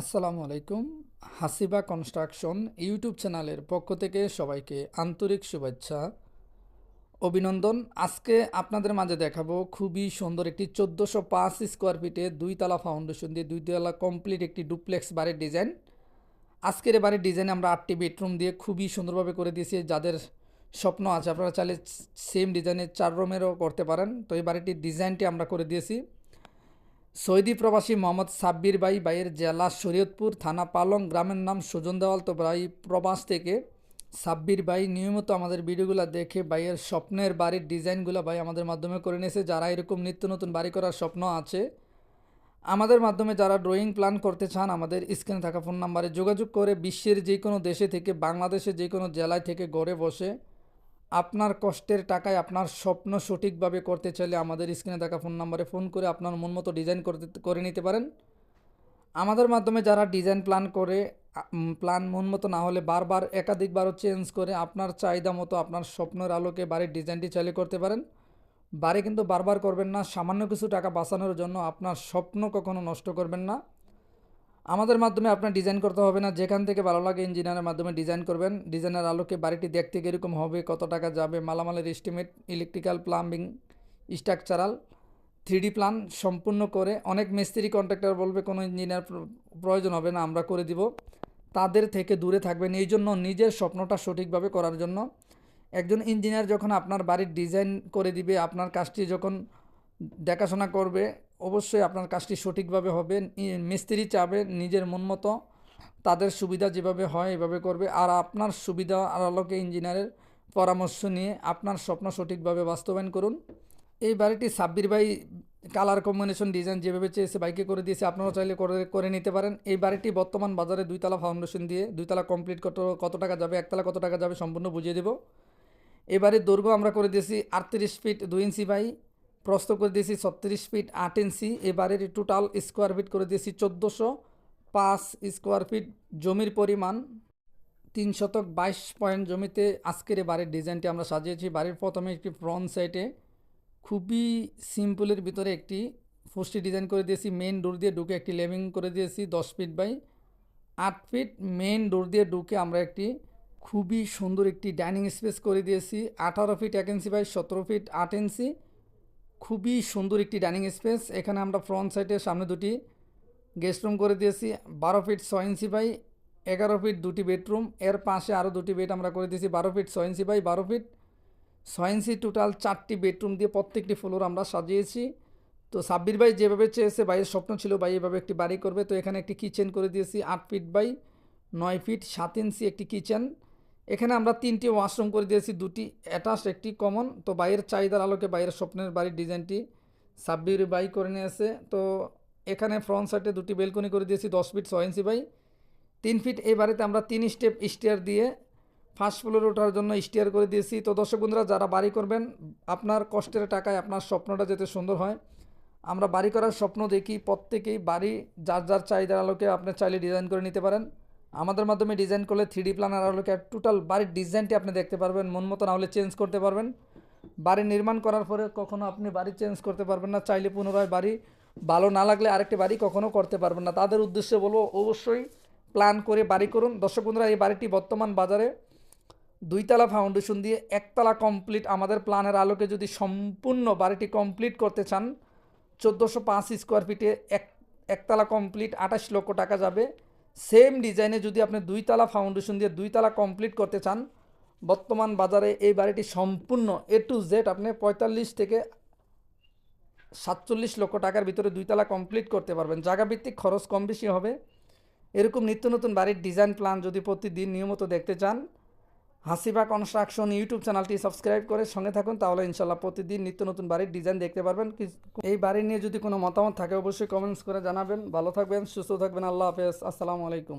আসসালামু আলাইকুম, হাসিবা construction YouTube চ্যানেলের পক্ষ থেকে সবাইকে আন্তরিক শুভেচ্ছা, অভিনন্দন। আজকে আপনাদের মাঝে দেখাবো খুবই সুন্দর একটি চোদ্দোশো পাঁচ স্কোয়ার ফিটে দুইতলা ফাউন্ডেশন দিয়ে দুইতলা কমপ্লিট একটি ডুপ্লেক্স বাড়ির ডিজাইন। আজকের বাড়ির ডিজাইন আমরা আটটি বেডরুম দিয়ে খুবই সুন্দরভাবে করে দিয়েছি। যাদের স্বপ্ন আছে, আপনারা চাইলে সেম ডিজাইনের চার রুমেরও করতে পারেন। তো এই বাড়িটির ডিজাইনটি আমরা করে দিয়েছি। সৌদি প্রবাসী মোহাম্মদ সাব্বির বাই বাইয়ের জেলা শরীয়তপুর থানা পালং গ্রামের নাম সুজন দেওয়াল। তো ভাই, প্রবাস থেকে সাব্বির বাই নিয়মিত আমাদের ভিডিওগুলো দেখে বাইয়ের স্বপ্নের বাড়ির ডিজাইনগুলো ভাই আমাদের মাধ্যমে করে নিয়েছে। যারা এরকম নিত্য নতুন বাড়ি করার স্বপ্ন আছে, আমাদের মাধ্যমে যারা ড্রয়িং প্ল্যান করতে চান, আমাদের স্ক্রিনে থাকা ফোন নাম্বারে যোগাযোগ করে বিশ্বের যে কোনো দেশে থেকে, বাংলাদেশের যে কোনো জেলায় থেকে গড়ে বসে আপনার কষ্টের টাকায় আপনার স্বপ্ন সঠিকভাবে করতে চাইলে আমাদের স্ক্রিনে থাকা ফোন নাম্বারে ফোন করে আপনার মন মতো ডিজাইন করতে, করে নিতে পারেন। আমাদের মাধ্যমে যারা ডিজাইন প্ল্যান করে প্ল্যান মন মতো না হলে বারবার একাধিকবারও চেঞ্জ করে আপনার চাহিদা মতো আপনার স্বপ্নের আলোকে বাড়ির ডিজাইনটি চাইলে করতে পারেন। বাড়ি কিন্তু বারবার করবেন না, সামান্য কিছু টাকা বাঁচানোর জন্য আপনার স্বপ্ন কখনো নষ্ট করবেন না। আমাদের মাধ্যমে আপনার ডিজাইন করতে হবে না। যেখান থেকে ভালো লাগে ইঞ্জিনিয়ারের মাধ্যমে ডিজাইন করবেন। ডিজাইনের আলোকে বাড়িটি দেখতে কীরকম হবে, কত টাকা যাবে, মালামালের estimate electrical plumbing structural three D plan সম্পূর্ণ করে অনেক মিস্ত্রি কন্ট্রাক্টর বলবে, কোনো ইঞ্জিনিয়ার প্রয়োজন হবে না, আমরা করে দিব। তাদের থেকে দূরে থাকবেন। এই জন্য নিজের স্বপ্নটা সঠিকভাবে করার জন্য একজন ইঞ্জিনিয়ার যখন আপনার বাড়ির ডিজাইন করে দিবে, আপনার কাজটি যখন দেখাশোনা করবে অবশ্যই আপনার কাজটি সঠিকভাবে হবে। মিস্ত্রি চাবে নিজের মন মতো, তাদের সুবিধা যেভাবে হয় এভাবে করবে। আর আপনার সুবিধা আর আলোকে ইঞ্জিনিয়ারের পরামর্শ নিয়ে আপনার স্বপ্ন সঠিকভাবে বাস্তবায়ন করুন। এই বাড়িটি সাব্বির ভাই কালার কম্বিনেশন ডিজাইন যেভাবে চেয়েছে বাইকে করে দিয়েছে আপনারা চাইলে করে করে নিতে পারেন। এই বাড়িটি বর্তমান বাজারে দুইতলা ফাউন্ডেশন দিয়ে দুইতলা কমপ্লিট কত কত টাকা যাবে, একতলা কত টাকা যাবে সম্পূর্ণ বুঝিয়ে দেবো। এবারে দৈর্ঘ্য আমরা করে দিয়েছি আটত্রিশ ফিট দুই ইঞ্চি বাই প্রস্ত করে দিয়েছি ছত্রিশ ফিট আট ইঞ্চি এবারের টোটাল স্কোয়ার ফিট করে দিয়েছি চোদ্দোশো পাঁচ স্কোয়ার ফিট জমির পরিমাণ। তিন শতক বাইশ পয়েন্ট জমিতে আজকের বাড়ির ডিজাইনটি আমরা সাজিয়েছি। বাড়ির প্রথমে একটি ফ্রন্ট সাইডে খুবই সিম্পলের ভিতরে একটি ফুষ্টি ডিজাইন করে দিয়েছি। মেন ডোর দিয়ে ঢুকে একটি লেভিং করে দিয়েছি দশ ফিট বাই আট ফিট মেন ডোর দিয়ে ঢুকে আমরা একটি খুবই সুন্দর একটি ডাইনিং স্পেস করে দিয়েছি। আঠারো ফিট এক ইঞ্চি বাই সতেরো ফিট আট ইঞ্চি খুবই সুন্দর একটি ডাইনিং স্পেস। এখানে আমরা ফ্রন্ট সাইডে সামনে দুটি গেস্ট রুম করে দিয়েছি। বারো ফিট ছয় ইঞ্চি বাই এগারো ফিট দুটি বেডরুম এর পাশে আরও দুটি বেড আমরা করে দিয়েছি। বারো ফিট ছয় ইঞ্চি বাই বারো ফিট ছয় ইঞ্চি টোটাল চারটি বেডরুম দিয়ে প্রত্যেকটি ফ্লোর আমরা সাজিয়েছি। তো সাব্বির ভাই যেভাবে চেয়েছে, ভাইয়ের স্বপ্ন ছিল ভাই এভাবে একটি বাড়ি করবে। তো এখানে একটি কিচেন করে দিয়েছি, আট ফিট বাই নয় ফিট সাত ইঞ্চি একটি কিচেন এখানে আমরা তিনটি ওয়াশরুম করে দিয়েছি, দুটি অ্যাটাচ একটি কমন। তো বাইরের চাহিদার আলোকে বাইরের স্বপ্নের বাড়ির ডিজাইনটি সাব্বির বাই করে নিয়েছে। তো এখানে ফ্রন্ট সাইডে দুটি বেলকনি করে দিয়েছি, দশ ফিট ছয় ইঞ্চি বাই তিন ফিট এই বাড়িতে আমরা তিন স্টেপ স্টেয়ার দিয়ে ফার্স্ট ফ্লোরে ওঠার জন্য স্টেয়ার করে দিয়েছি। তো দর্শক বন্ধুরা, যারা বাড়ি করবেন, আপনার কষ্টের টাকায় আপনার স্বপ্নটা যাতে সুন্দর হয়। আমরা বাড়ি করার স্বপ্ন দেখি, প্রত্যেকেই বাড়ি যার যার চাহিদার আলোকে আপনি চাইলে ডিজাইন করে নিতে পারেন। আমাদের মাধ্যমে ডিজাইন করলে থ্রি ডি প্ল্যানার আলোকে টোটাল বাড়ির ডিজাইনটি আপনি দেখতে পারবেন, মন মতো না হলে চেঞ্জ করতে পারবেন। বাড়ি নির্মাণ করার পরে কখনো আপনি বাড়ি চেঞ্জ করতে পারবেন না, চাইলে পুনরায় বাড়ি ভালো না লাগলে আরেকটি বাড়ি কখনো করতে পারবেন না। তাদের উদ্দেশ্যে বলব, অবশ্যই প্ল্যান করে বাড়ি করুন। দর্শক বন্ধুরা, এই বাড়িটি বর্তমান বাজারে দুইতলা ফাউন্ডেশন দিয়ে একতলা কমপ্লিট আমাদের প্ল্যানের আলোকে যদি সম্পূর্ণ বাড়িটি কমপ্লিট করতে চান, চোদ্দোশো পাঁচ স্কোয়ার ফিটে এক, একতলা কমপ্লিট আঠাশ লক্ষ টাকা যাবে। সেম ডিজাইনে যদি আপনি দুইতলা ফাউন্ডেশন দিয়ে দুইতলা কমপ্লিট করতে চান, বর্তমান বাজারে এই বাড়িটি সম্পূর্ণ এ টু জেড আপনি পঁয়তাল্লিশ থেকে সাতচল্লিশ লক্ষ টাকার ভিতরে দুইতলা কমপ্লিট করতে পারবেন। জায়গাভিত্তিক খরচ কম বেশি হবে। এরকম নিত্য নতুন বাড়ির ডিজাইন প্ল্যান যদি প্রতিদিন নিয়মিত দেখতে চান হাসিবা কনস্ট্রাকশন ইউটিউব চ্যানেলটি সাবস্ক্রাইব করে সঙ্গে থাকুন, তাহলে ইনশাল্লাহ প্রতিদিন নিত্য নতুন বাড়ির ডিজাইন দেখতে পারবেন। এই বাড়ি নিয়ে যদি কোনো মতামত থাকে, অবশ্যই কমেন্টস করে জানাবেন। ভালো থাকবেন, সুস্থ থাকবেন, আল্লাহ হাফেজ। আসসালামু আলাইকুম।